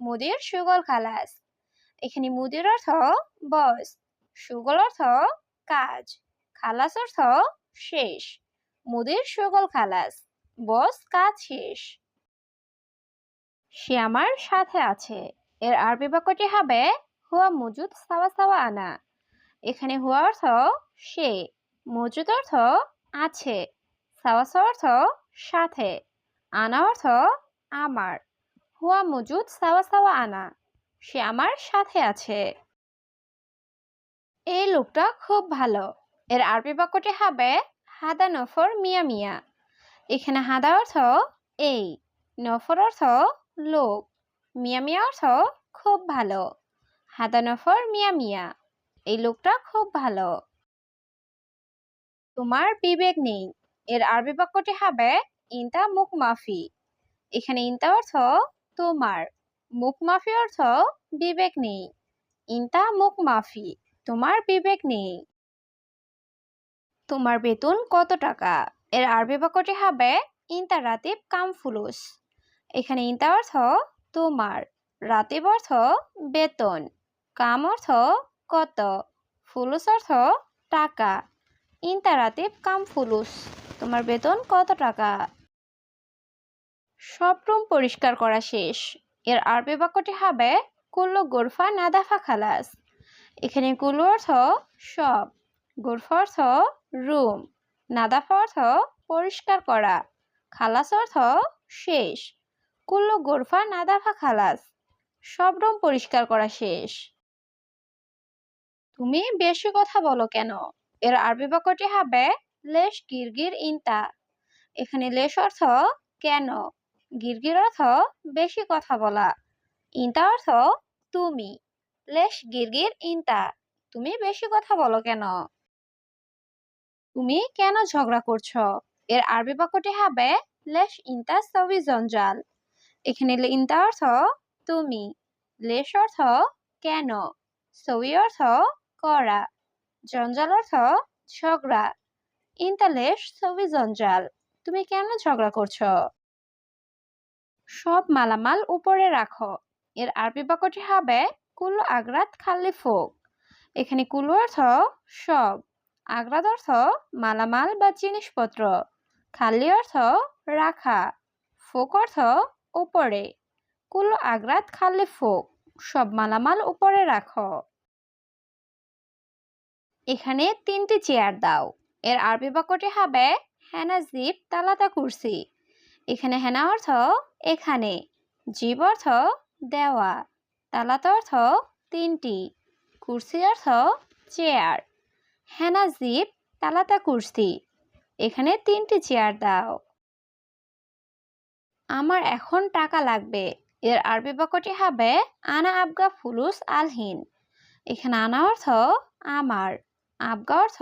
মুদির সুগল খালাস। এখানে মুদির অর্থ বস, সুগল অর্থ কাজ, খালাস অর্থ শেষ, মুদির সুগল খালাস, বস কাজ শেষ। সে আমার সাথে আছে। এর আরবি বাক্যটি হবে, হুয়া মজুদ সাওয়া সাওয়া আনা। এখানে হুয়া অর্থ সে, মজুদ অর্থ আছে, সাওয়া সাওয়া অর্থ সাথে, আনা অর্থ আমার। হুয়া মজুদ সাওয়া সাওয়া আনা। সে আমার সাথে আছে। এই লোকটা খুব ভালো। এর আরবি বাক্যটি হবে হাদা নফর মিয়া মিয়া। এখানে হাদা অর্থ এই, নফর অর্থ লোক। মিয়া মিয়া অর্থ খুব ভালো। হাদা নফর মিয়া মিয়া। এই লোকটা খুব ভালো। তোমার বিবেক নেই। এর আরবি বাক্যটি হবে ইনতা মুখ মাফি। এখানে ইনতা অর্থ তোমার মুখ মাফি অর্থ বিবেক নেই। ইনতা মুখ মাফি, তোমার বিবেক নেই। তোমার বেতন কত টাকা? এর আরবি বাক্যটি হবে ইনতা রাতিব কাম ফুলুস। এখানে ইনতা অর্থ তোমার, রাতিব অর্থ বেতন, কাম অর্থ কত, ফুলুস অর্থ টাকা। ইনতা রাতিব কাম ফুলুস, তোমার বেতন কত টাকা? সব রুম পরিষ্কার করা শেষ। এর আরবি বাক্যটি হবে, কুল্লু গোরফা নাদাফা খালাস। এখানে কুল্লু অর্থ, সব। গোরফা অর্থ, রুম। নাদাফা অর্থ, পরিষ্কার করা। খালাস অর্থ, শেষ। কুল্লু গোরফা নাদাফা খালাস। সব রুম পরিষ্কার করা শেষ। তুমি বেশি কথা বলো কেন? এর আরবি বাক্যটি হবে, লেশ গিরগির ইনতা। এখানে লেশ অর্থ, কেন? গিরগির অর্থ বেশি কথা বলা। ইনতা অর্থ তুমি। লেশ গিরগির ইনতা তুমি বেশি কথা বলো কেন? তুমি কেন ঝগড়া করছ? এর আরবি বাক্যটি হবে লেশ ইনতা সবি জঞ্জাল। এখানে ইনতা অর্থ তুমি। লেশ অর্থ কেন? সবি অর্থ করা। জঞ্জাল অর্থ ঝগড়া। ইনতা লেশ সবি জঞ্জাল। তুমি কেন ঝগড়া করছ? সব মালামাল উপরে রাখো। এর আরবি বাক্যটি হবে কুল্লু আগ্রাত খাল্লি ফোক। এখানে কুল্লু অর্থ সব আগ্রাত অর্থ, মালামাল বা জিনিসপত্র। খাল্লি অর্থ, রাখা। ফোক অর্থ, উপরে। কুল্লু আগ্রাত খাল্লি ফোক। সব মালামাল উপরে রাখো। এখানে তিনটি চেয়ার দাও। এর আরবি বাক্যটি হবে হ্যানা জিপ তালাতা কুরসি। এখানে হেনা অর্থ এখানে, জীব অর্থ দেওয়া, তালাত অর্থ তিনটি, কুর্সি অর্থ চেয়ার। হেনা জিপ তালাতা কুর্সি, এখানে তিনটি চেয়ার দাও। আমার এখন টাকা লাগবে। এর আরবি বাক্যটি হবে, আনা আবগা ফুলুস আলহিন। এখানে আনা অর্থ, আমার। আবগা অর্থ,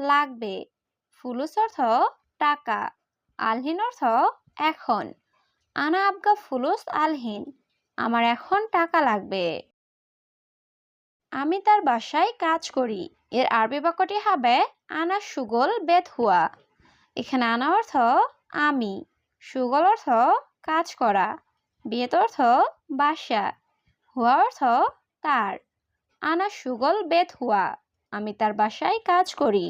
লাগবে। ফুলুস অর্থ, টাকা। আলহিন অর্থ এখন। আনা আবগা ফুলুস আলহিন, আমার এখন টাকা লাগবে। আমি তার বাসায় কাজ করি। এর আরবি বাক্যটি হবে, আনা সুগল বেত হুয়া। এখানে আনা অর্থ, আমি। সুগল অর্থ, কাজ করা। বেত অর্থ, বাসা। হুয়া অর্থ, তার। আনা সুগল বেত হুয়া, আমি তার বাসায় কাজ করি।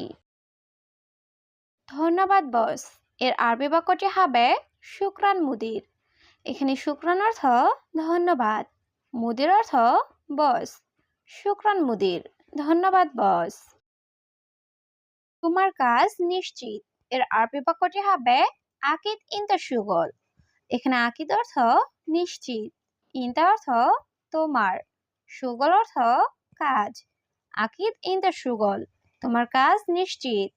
ধন্যবাদ বস। এর আরবি বাক্যটি হবে শুক্রান মুদির। এখানে শুক্রান অর্থ ধন্যবাদ। মুদির অর্থ বস। শুক্রান মুদির, ধন্যবাদ বস। তোমার কাজ নিশ্চিত। এর আরবি বাক্যটি হবে আকিদ ইন্তা সুগল। এখানে আকিদ অর্থ নিশ্চিত। ইন্তা অর্থ তোমার। সুগল অর্থ কাজ। আকিদ ইন্তা সুগল। তোমার কাজ নিশ্চিত।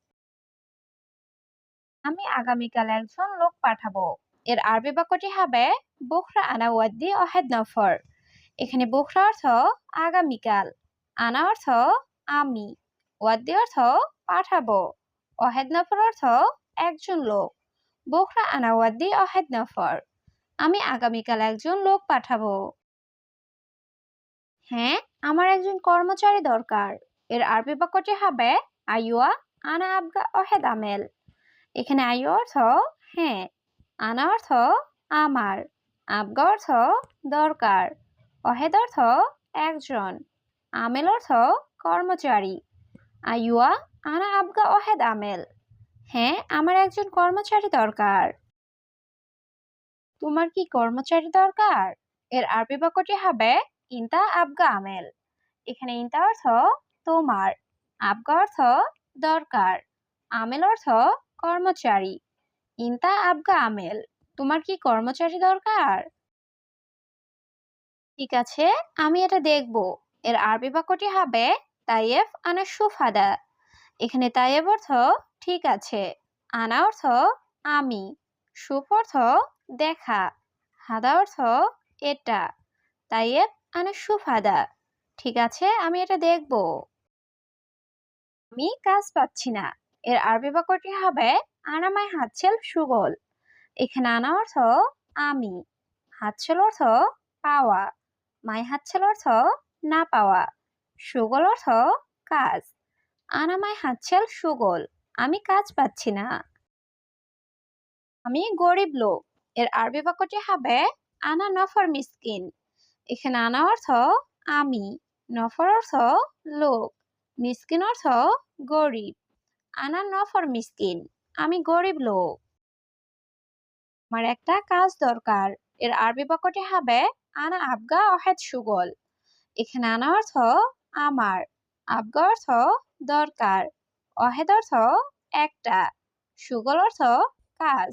আমি আগামীকাল একজন লোক পাঠাবো। এর আরবি বাক্যটি হবে, বুখরা আনা ওয়াদ্দি অহেদ নফর। এখানে বুখরা অর্থ, আগামীকাল। আনা অর্থ, আমি। ওয়াদ্দি অর্থ, পাঠাবো। অহেদ নফর অর্থ, একজন লোক। বুখরা আনা ওয়াদ্দি অহেদ নফর। আমি আগামীকাল একজন লোক পাঠাবো। হ্যাঁ আমার একজন কর্মচারী দরকার। এর আরবি বাক্যটি হবে আইয়া আনা আবগা অহেদ আমেল। এখানে আইয়া অর্থ হ্যাঁ আনা অর্থ আমার, আবগা অর্থ দরকার, অহেদ অর্থ একজন, আমেল অর্থ কর্মচারী আইয়া আনা আবগা অহেদ আমেল হ্যাঁ আমার একজন কর্মচারী দরকার। তোমার কি কর্মচারী দরকার? এর আরবি বাক্যটি হবে ইনতা আবগা আমেল, এখানে ইনতা অর্থ তোমার, আবগা অর্থ দরকার, আমেল অর্থ কর্মচারী। ইনতা আবগা আমেল, তোমার কি কর্মচারী দরকার? ঠিক আছে, আমি এটা দেখব। এর আরবি বাক্যটি হবে তাইয়েফ আনা সুফাদা। এখানে তাইয়েব অর্থ ঠিক আছে, আনা অর্থ আমি, সুফ অর্থ দেখা, হাদা অর্থ এটা তাইয়েব আনা সুফাদা। ঠিক আছে, আমি এটা দেখব। আমি কাজ পাচ্ছি না। এর আরবি বাক্যটি হবে আনামাই হাতছেল সুগল। এখানে আনা অর্থ, আমি। হাতছেল অর্থ, পাওয়া। মাই হাতছেল অর্থ, না পাওয়া। সুগল অর্থ, কাজ। আনামাই হাতছেল সুগল। আমি কাজ পাচ্ছি না। আমি গরিব লোক। এর আরবি বাক্যটি হবে, আনা নফর মিসকিন। এখানে আনা অর্থ, আমি। নফর অর্থ, লোক। মিসকিন অর্থ, গরিব। আনা নফর মিসকিন আমি গরিব লোক। আমার একটা কাজ দরকার, এর আরবি বাক্যটি হবে, আনা আবগা অহেদ সুগল। এখানে আনা অর্থ আমার, আবগা অর্থ দরকার, অহেদ অর্থ একটা, সুগল অর্থ কাজ।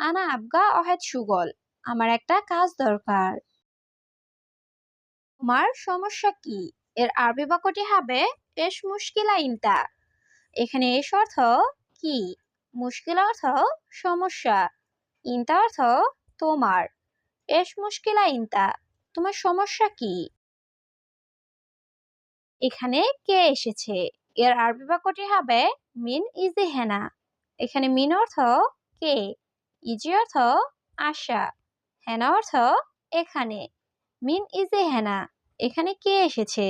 আনা আবগা অহেদ সুগল, আমার একটা কাজ দরকার। তোমার সমস্যা কি? এর আরবি বাক্যটি হবে এস মুশকিলা ইনতা এখানে এস অর্থ কি? মুশকিল অর্থ সমস্যা। ইনতা অর্থ তোমার। এস মুশকিলা ইনতা। তোমার সমস্যা কি? এখানে কে এসেছে? এর আরবি বাক্যটি হবে মিন ইজি হেনা। এখানে মিন অর্থ কে? ইজি অর্থ আশা। হেনা অর্থ এখানে। Mean easy Hena. এখানে কে এসেছে?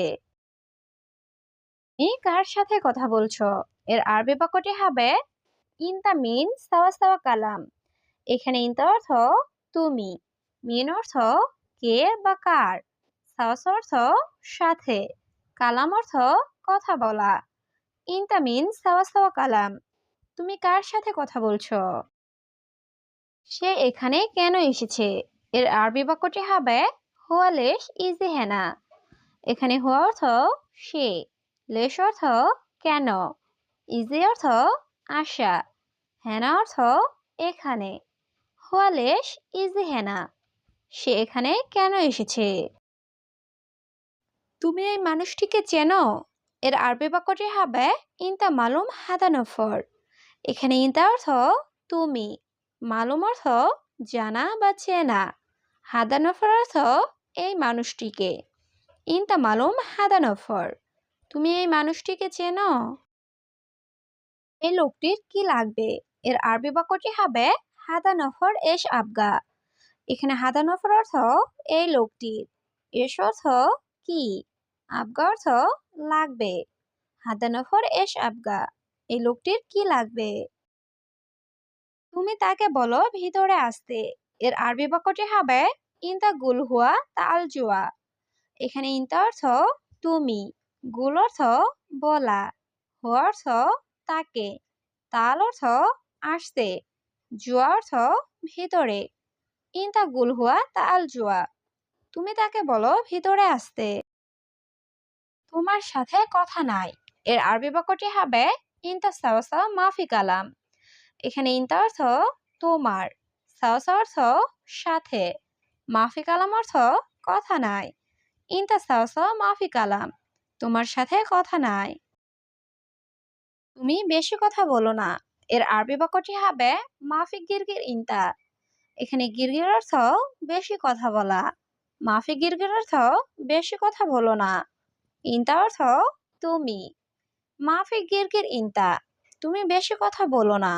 কার সাথে কথা বলছো? এর আরবি বাক্যটি হবে ইনতা মিন সাওয়া সাওয়া কালাম। এখানে ইনতা অর্থ, তুমি। মিন অর্থ, কে বা কার? সাওয়াস অর্থ, সাথে। কালাম অর্থ, কথা বলা। ইনতা মিন সাওয়া সাওয়া কালাম। তুমি কার সাথে কথা বলছো? সে এখানে কেন এসেছে? এর আরবি বাক্যটি হবে, হুয়া লেশ ইজি হেনা। এখানে হুয়া অর্থ, সে। লেশ অর্থ, কেন? ইজি অর্থ আশা। হেনা অর্থ এখানে। হুয়া লেশ ইজি হেনা। সে এখানে কেন এসেছে? তুমি এই মানুষটিকে চেনো? এর আরবি বাক্যটি হবে ইনতা মালুম হাদানফর এখানে ইনতা অর্থ তুমি। মালুম অর্থ জানা বা চেনা। হাদানফর অর্থ এই মানুষটিকে। ইনতা মালুম হাদানফর তুমি এই মানুষটিকে চেনো? এই লোকটির কি লাগবে? এর আরবি বাক্যটি হবে, হাদানফর এস আবগা। এখানে হাদানফর অর্থ এই লোকটির। এস অর্থ, কি? আবগা অর্থ, লাগবে। হাদানফর এস আবগা। এই লোকটির কি লাগবে? তুমি তাকে বলো ভিতরে আসতে। এর আরবি বাক্যটি হবে ইনতা গুল হুয়া তাল জুয়া। এখানে ইনতা অর্থ, তুমি। গুল অর্থ, বলা। হুয়া অর্থ তাকে। তাল অর্থ আসতে জুয়া অর্থ ভিতরে। ইনতা গুল হুয়া তাল জুয়া। তুমি তাকে বলো ভিতরে আসতে। তোমার সাথে কথা নাই। এর আরবি বাক্যটি হবে ইনতা সাওসা মাফি কালাম। এখানে ইনতা অর্থ তোমার। সাওসা অর্থ সাথে। মাফি কালাম অর্থ কথা নাই। ইনতা সাওসা মাফি কালাম। তোমার সাথে কথা নাই। তুমি বেশি কথা বলো না। এর আরবি বাক্যটি হবে মাফি গিরগির ইনতা এখানে গিরগির অর্থ, বেশি কথা বলা। মাফি গিরগির অর্থ, বেশি কথা বলো না। ইন্তা অর্থ, তুমি। মাফি গিরগির ইন্তা তুমি বেশি কথা বলো না।